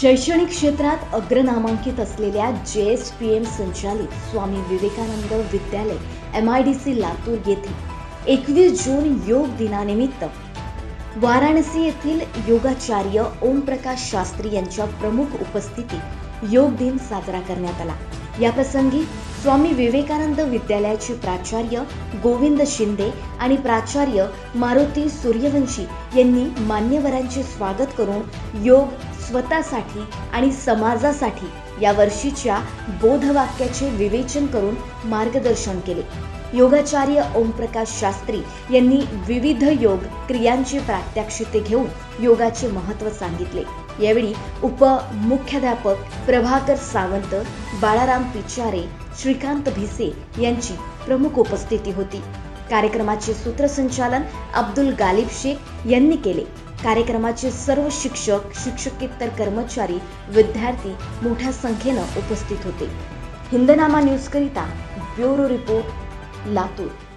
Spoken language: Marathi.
शैक्षणिक क्षेत्रात अग्रनामांकित असलेल्या जे एस पी एम संचालित Swami Vivekanand Vidyalaya M I D C Latur येथे एकवीस जून योग दिनानिमित्त वाराणसी येथील योगाचार्य ओमप्रकाश शास्त्री यांच्या प्रमुख उपस्थितीत योग दिन साजरा करण्यात आला. याप्रसंगी स्वामी विवेकानंद विद्यालयाचे प्राचार्य गोविंद शिंदे आणि प्राचार्य मारुती सूर्यवंशी यांनी मान्यवरांचे स्वागत करून योग स्वतःसाठी आणि समाजासाठी या वर्षीच्या बोधवाक्याचे विवेचन करून मार्गदर्शन केले. योगाचार्य ओमप्रकाश शास्त्री यांनी विविध योग क्रियांची प्रात्यक्षिते घेऊन योगाचे महत्त्व सांगितले. यावेळी उपमुख्याध्यापक प्रभाकर सावंत बाळाराम पिचारे श्रीकांत भिसे यांची प्रमुख उपस्थिती होती. कार्यक्रमाचे सूत्रसंचालन अब्दुल गालिब शेख यांनी केले. कार्यक्रमाचे सर्व शिक्षक शिक्षकेतर कर्मचारी विद्यार्थी मोठ्या संख्येनं उपस्थित होते. हिंदनामा न्यूजकरिता ब्युरो रिपोर्ट लातूर.